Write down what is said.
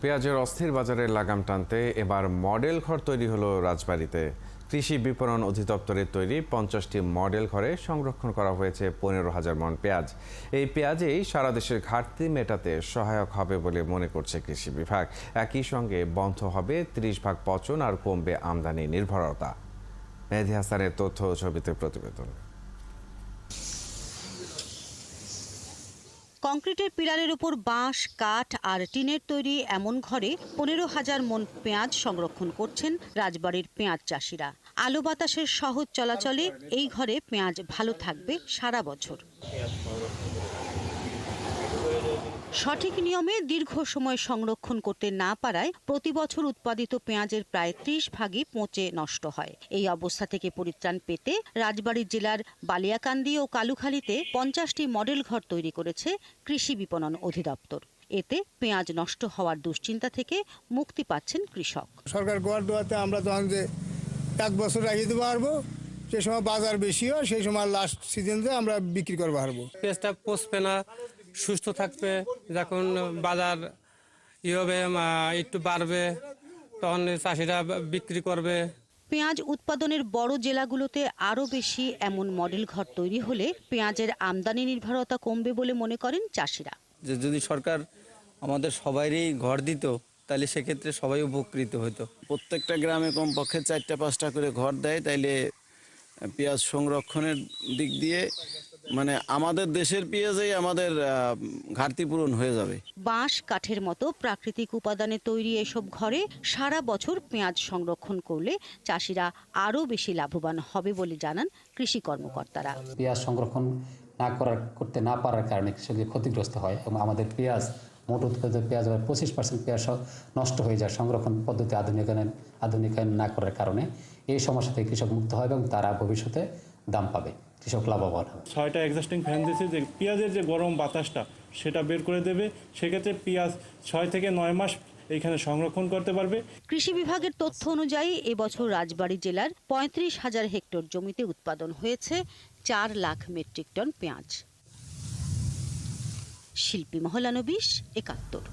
পেঁয়াজের অস্থির বাজারে লাগাম টানতে এবার মডেল ঘর তৈরি হলো রাজবাড়িতে। কৃষি বিপণন অধিদপ্তরের তৈরি পঞ্চাশটি মডেল ঘরে সংরক্ষণ করা হয়েছে পনেরো হাজার মন পেঁয়াজ। এই পেঁয়াজেই সারা দেশের ঘাটতি মেটাতে সহায়ক হবে বলে মনে করছে কৃষি বিভাগ। একই সঙ্গে বন্ধ হবে ত্রিশ ভাগ পচন আর কমবে আমদানি নির্ভরতা। মেহেদি হাসানের তথ্য ছবিতে প্রতিবেদন। কংক্রিটের পিলারের উপর বাঁশ, কাঠ আর টিনের তৈরি এমন ঘরে পনেরো হাজার মন পেঁয়াজ সংরক্ষণ করছেন রাজবাড়ির পেঁয়াজ চাষিরা। আলো বাতাসের সহজ চলাচলে এই ঘরে পেঁয়াজ ভালো থাকবে সারা বছর। সঠিক নিয়মে দীর্ঘ সময় সংরক্ষণ করতে না পারায় প্রতি বছর উৎপাদিত পেঁয়াজের প্রায় ত্রিশ ভাগই পচে নষ্ট হয়। এই অবস্থা থেকে পরিত্রাণ পেতে রাজবাড়ী জেলার বালিয়াকান্দি ও কালুখালীতে পঞ্চাশটি মডেল ঘর তৈরি করেছে কৃষি বিপণন অধিদপ্তর। এতে পেঁয়াজ নষ্ট হওয়ার দুশ্চিন্তা থেকে মুক্তি পাচ্ছেন কৃষক। সরকার গোয়ার দোয়াতে আমরা তখন যে এক বছর রাখিয়ে দিতে পারব যে সময় বাজার বেশি হয় সেই সময় লাস্ট সিজনতে আমরা বিক্রি করতে পারব পেঁয়াজটা পচবে না সুস্থ থাকবে যখন বাজার ই হবে একটু বাড়বে তখন চাষিরা বিক্রি করবে। পেঁয়াজ উৎপাদনের বড় জেলাগুলোতে আরও বেশি এমন মডেল ঘর তৈরি হলে পেঁয়াজের আমদানি নির্ভরতা কমবে বলে মনে করেন চাষিরা। যে যদি সরকার আমাদের সবারই ঘর দিত তাহলে সেক্ষেত্রে সবাই উপকৃত হতো। প্রত্যেকটা গ্রামে কমপক্ষে চারটা পাঁচটা করে ঘর দেয় তাইলে পেঁয়াজ সংরক্ষণের দিক দিয়ে মানে আমাদের দেশের পেঁয়াজেই আমাদের ঘাটতি পূরণ হয়ে যাবে। বাঁশ কাঠের মতো প্রাকৃতিক উপাদানে তৈরি এসব ঘরে সারা বছর পেঁয়াজ সংরক্ষণ করলে চাষিরা আরও বেশি লাভবান হবে বলে জানান কৃষি কর্মকর্তারা। পেঁয়াজ সংরক্ষণ না করার করতে না পারার কারণে কৃষকদের ক্ষতিগ্রস্ত হয় এবং আমাদের পেঁয়াজ মোট উৎপাদিত পেঁয়াজ প্রায় পঁচিশ পার্সেন্ট পেঁয়াজ নষ্ট হয়ে যায় সংরক্ষণ পদ্ধতি আধুনিকায়ন আধুনিকায়ন না করার কারণে। এই সমস্যা থেকে কৃষক মুক্ত হবে এবং তারা ভবিষ্যতে দাম পাবে। কৃষক লাভবান। হবে ছয়টা এক্সস্টিং ফ্যান দিয়েছে যে পেঁয়াজের যে গরম বাতাসটা সেটা বের করে দেবে। সেক্ষেত্রে পেঁয়াজ ছয় থেকে নয় মাস এইখানে সংরক্ষণ করতে পারবে। কৃষি বিভাগের তথ্য অনুযায়ী এবছর রাজবাড়ী জেলার পঁয়ত্রিশ হাজার হেক্টর জমিতে উৎপাদন হয়েছে চার লাখ মেট্রিক টন পেঁয়াজ। শিল্পী মহলানবিশ একাত্তর।